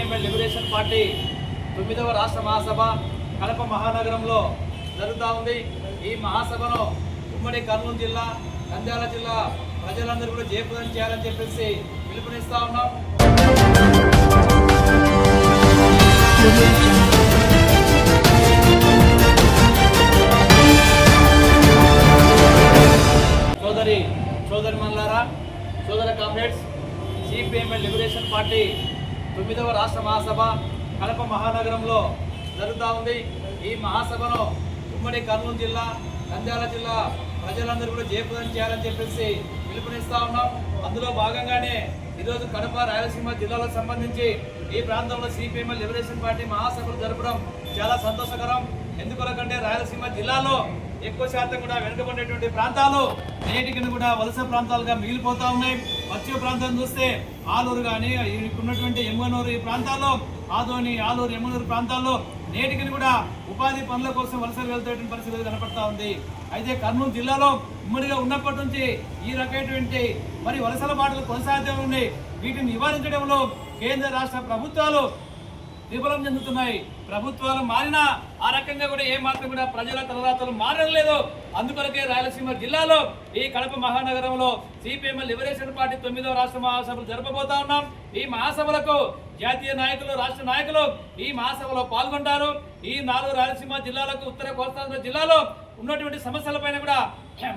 Entertainment liberation party తొమ్మిదవ రాష్ట్ర మహాసభ కడప మహానగరంలో జరుగుతూ ఉంది. ఈ మహాసభను ఉమ్మడి కర్నూలు జిల్లా నంద్యాల జిల్లా ప్రజలందరూ కూడా జయప్రదం చేయాలని చెప్పేసి పిలుపునిస్తా ఉన్నాం. సోదరి సోదరి మల్లారా సోదర కామ్రేడ్స్ సిపిఎంఎల్ లిబరేషన్ పార్టీ తొమ్మిదవ రాష్ట్ర మహాసభ కడప మహానగరంలో జరుగుతూ ఉంది. ఈ మహాసభను ఉమ్మడి కర్నూలు జిల్లా నంద్యాల జిల్లా ప్రజలందరూ కూడా జయప్రదం చేయాలని చెప్పేసి పిలుపునిస్తూ ఉన్నాం. అందులో భాగంగానే ఈరోజు కడప రాయలసీమ జిల్లాలకు సంబంధించి ఈ ప్రాంతంలో సిపిఎం లిబరేషన్ పార్టీ మహాసభలు జరపడం చాలా సంతోషకరం. ఎందుకొరకంటే రాయలసీమ జిల్లాలో ఎక్కువ శాతం కూడా వెనుకబడినటువంటి ప్రాంతాలు అన్నిటికీ కూడా వలస ప్రాంతాలుగా మిగిలిపోతా ఉన్నాయి. పశ్చిమ ప్రాంతం చూస్తే ఆలూరు కానీ ఉన్నటువంటి ఎమ్మనూరు ఈ ప్రాంతాల్లో ఆదోని ఆలూరు ఎమ్మనూరు ప్రాంతాల్లో నేటికి కూడా ఉపాధి పనుల కోసం వలసలు వెళ్తున్నటువంటి పరిస్థితి కనపడతా ఉంది. అయితే కర్నూలు జిల్లాలో ఉమ్మడిగా ఉన్నప్పటి నుంచి ఈ రకమైనటువంటి మరి వలసల మాటలు కొనసాగుతూ ఉన్నాయి. వీటిని నివారించడంలో కేంద్ర రాష్ట్ర ప్రభుత్వాలు విఫలం చెందుతున్నాయి. ప్రభుత్వాలు మారినా ఆ రకంగా కూడా ఏ మాత్రం కూడా ప్రజల తలరాతలు మారడం లేదు. అందుకొరకే రాయలసీమ జిల్లాలో ఈ కడప మహానగరంలో సిపిఎం లిబరేషన్ పార్టీ తొమ్మిదవ రాష్ట్ర మహాసభలు జరపబోతా ఉన్నాం. ఈ మహాసభలకు జాతీయ నాయకులు రాష్ట్ర నాయకులు ఈ మహాసభలో పాల్గొంటారు. ఈ నాలుగు రాయలసీమ జిల్లాలకు ఉత్తర కోస్తాంధ్ర జిల్లాలో ఉన్నటువంటి సమస్యలపైన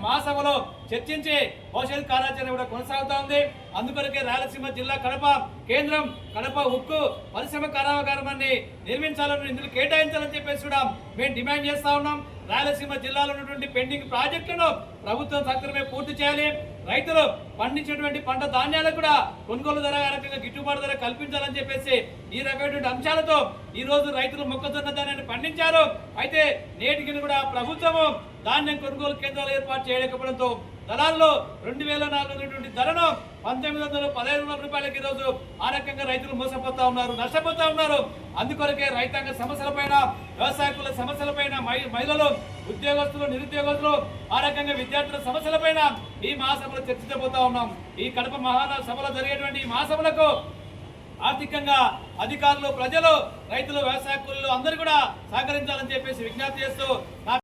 మా సభలో చర్చించి భవిష్యత్ కార్యాచరణ కూడా కొనసాగుతా ఉంది. అందుకొరకే రాయలసీమ జిల్లా కడప కేంద్రం కడప ఉక్కు పరిశ్రమ కరాగారాన్ని నిర్మించాలని నిధులు కేటాయించాలని చెప్పేసి కూడా మేము డిమాండ్ చేస్తా ఉన్నాం. రాయలసీమ జిల్లాలో ఉన్నటువంటి పెండింగ్ ప్రాజెక్టులను ప్రభుత్వం సక్రమే పూర్తి చేయాలి. రైతులు పండించినటువంటి పంట ధాన్యాలకు కూడా కొనుగోలు ధర రకంగా గిట్టుబాటు ధర కల్పించాలని చెప్పేసి ఈ రకమైనటువంటి అంశాలతో ఈ రోజు రైతులు మొక్కజొన్న ధాన్యాన్ని పండించారు. అయితే నేటికి కూడా ప్రభుత్వము ధాన్యం కొనుగోలు కేంద్రాలు ఏర్పాటు చేయలేకపోవడంతో దళాల్లో రెండు వేల నాలుగు వందల ధరను పంతొమ్మిది వందల పదహైదు వందల రూపాయలకి ఈరోజు ఆ రకంగా రైతులు మోసపోతా ఉన్నారు నష్టపోతా ఉన్నారు. అందుకొరకే రైతాంగ సమస్యలపైన వ్యవసాయకుల సమస్యలపైన మహి- మహిళలు ఉద్యోగస్తులు నిరుద్యోగస్తులు ఆ రకంగా విద్యార్థుల సమస్యలపైన ఈ మహాసభలో చర్చించబోతా ఉన్నాం. ఈ కడప మహాన సభలో జరిగేటువంటి ఈ మహాసభలకు ఆర్థికంగా అధికారులు ప్రజలు రైతులు వ్యవసాయ కూలీలు అందరూ కూడా సహకరించాలని చెప్పేసి విజ్ఞప్తి చేస్తూ